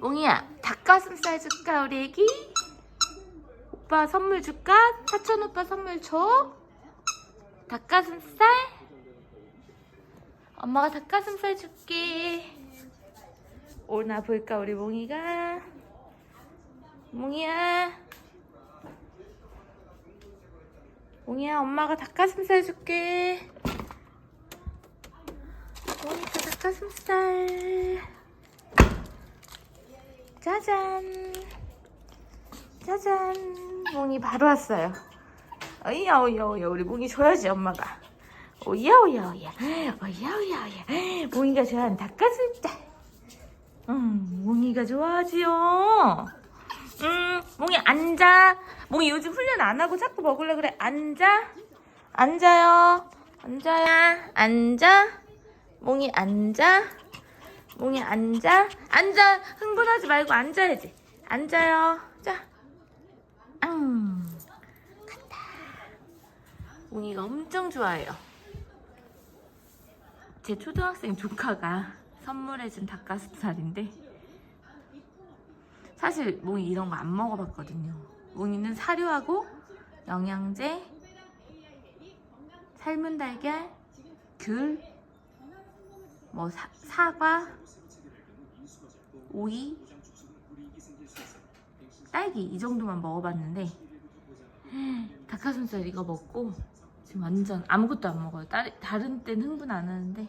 몽이야 닭가슴살 줄까 우리 애기? 오빠 선물 줄까? 사촌 오빠 선물 줘? 닭가슴살? 엄마가 닭가슴살 줄게 오나 볼까 우리 몽이가 몽이야 몽이야 엄마가 닭가슴살 줄게 몽이가 닭가슴살 짜잔. 짜잔. 몽이 바로 왔어요. 어이야 어이야 어이야. 우리 몽이 줘야지 엄마가. 오야 오야 오야. 오야 오야 오야. 몽이가 좋아하는 닭가슴살. 음 몽이가 좋아하지요. 음 몽이 앉아. 몽이 요즘 훈련 안 하고 자꾸 먹으려 그래. 앉아. 앉아요. 앉아야 앉아. 몽이 앉아 몽이 앉아? 앉아. 흥분하지 말고 앉아야지. 앉아요. 자. 음. 간다. 몽이가 엄청 좋아해요. 제 초등학생 조카가 선물해준 닭가슴살인데 사실 몽이 이런 거 안 먹어봤거든요. 몽이는 사료하고 영양제 삶은 달걀 귤 뭐 사과 오이, 딸기 이 정도만 먹어봤는데 닭가슴살 이거 먹고 지금 완전 아무것도 안 먹어요. 다른, 다른 때는 흥분 안 하는데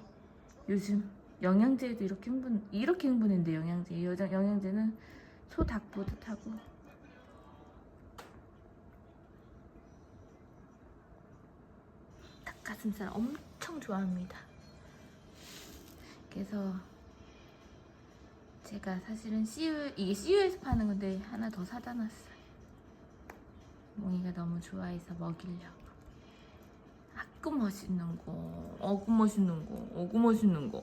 요즘 영양제도 이렇게 흥분 이렇게 흥분했는데 영양제 여자 영양제는 소닭 보듯 하고 닭가슴살 엄청 좋아합니다. 그래서 제가 사실은 CU 이게 CU에서 파는 건데 하나 더 사다 놨어요. 몽이가 너무 좋아해서 먹이려고. 아꾸 맛있는 거, 어구 맛있는 거, 어구 맛있는 거.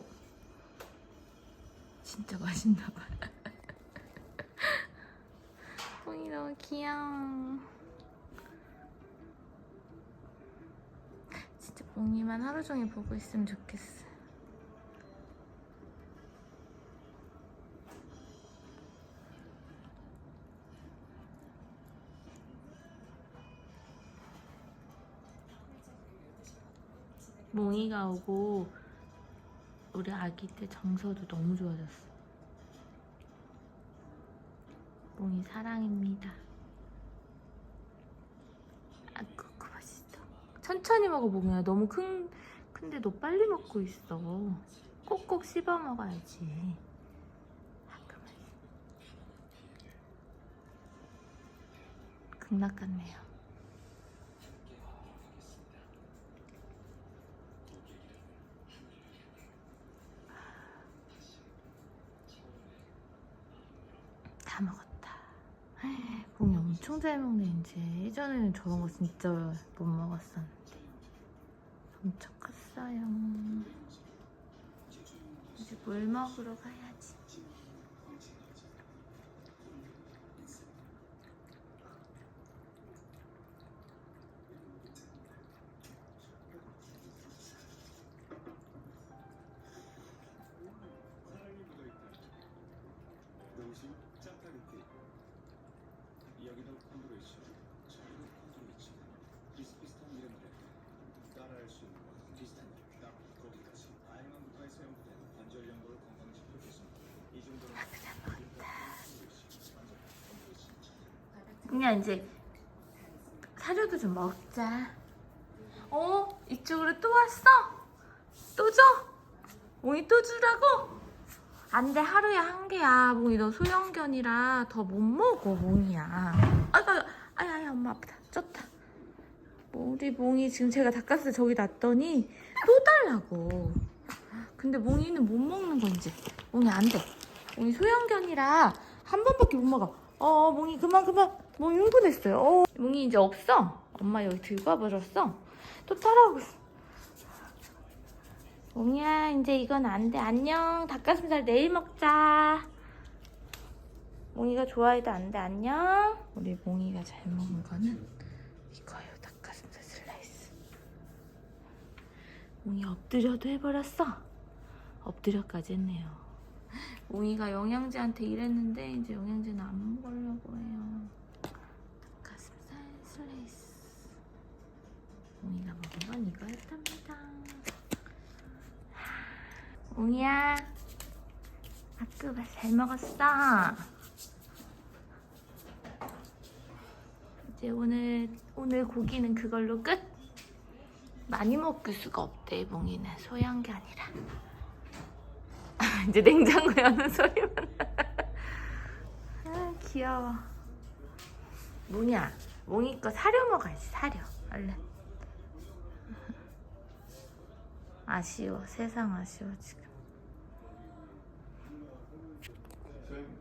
진짜 맛있나 봐. 몽이 너무 귀여워. 진짜 몽이만 하루 종일 보고 있으면 좋겠어. 몽이가 오고 우리 아기 때 정서도 너무 좋아졌어. 몽이 사랑입니다. 아, 그거 맛있어. 천천히 먹어 몽이야. 너무 큰 근데 너 빨리 먹고 있어. 꼭꼭 씹어 먹어야지. 잠깐만. 극락 같네요. 다 먹었다. 몽이 엄청 잘 먹네 이제. 예전에는 저런 거 진짜 못 먹었었는데. 엄청 컸어요. 이제 물 먹으러 가야지. 여기도 콘드로이치 저기도 콘드로이치 비슷비슷한 이름들 따라할 수 있는 건 비슷한 일. 딱 거기까지 다양한 국가에서 연구된 관절 연골 건강 지표 개선 이 정도는 그냥 이제 사료도 좀 먹자. 어? 이쪽으로 또 왔어? 또 줘? 몽이 또 주라고? 안 돼, 하루에 한 개야. 몽이 너 소형견이라 더 못 먹어, 몽이야. 아이고, 아야, 아야, 엄마 아프다. 쪘다. 뭐 우리 몽이 지금 제가 닭가슴살 저기 놨더니 또 달라고. 근데 몽이는 못 먹는 거 이제. 몽이 안 돼. 몽이 소형견이라 한 번밖에 못 먹어. 어, 몽이 그만 그만. 몽이 흥분했어요. 어. 몽이 이제 없어. 엄마 여기 들고 와버렸어. 또 따라오고 있어. 몽이야, 이제 이건 안 돼. 안녕. 닭가슴살 내일 먹자. 몽이가 좋아해도 안 돼. 안녕. 우리 몽이가 잘 먹은 거는 이거예요. 닭가슴살 슬라이스. 몽이 엎드려도 해버렸어. 엎드려까지 했네요. 웅이가 영양제한테 이랬는데 이제 영양제는 안 먹으려고 해요. 닭가슴살 슬레이스. 웅이가 먹은 건 이거였답니다. 웅이야, 아끄바 잘 먹었어. 이제 오늘 오늘 고기는 그걸로 끝. 많이 먹을 수가 없대 몽이는 소양 게 아니라. 이제 냉장고 여는 소리만. 아 귀여워. 몽이야, 몽이 거 사료 먹어야지 사료. 얼른. 아쉬워 세상 아쉬워 지금. Same.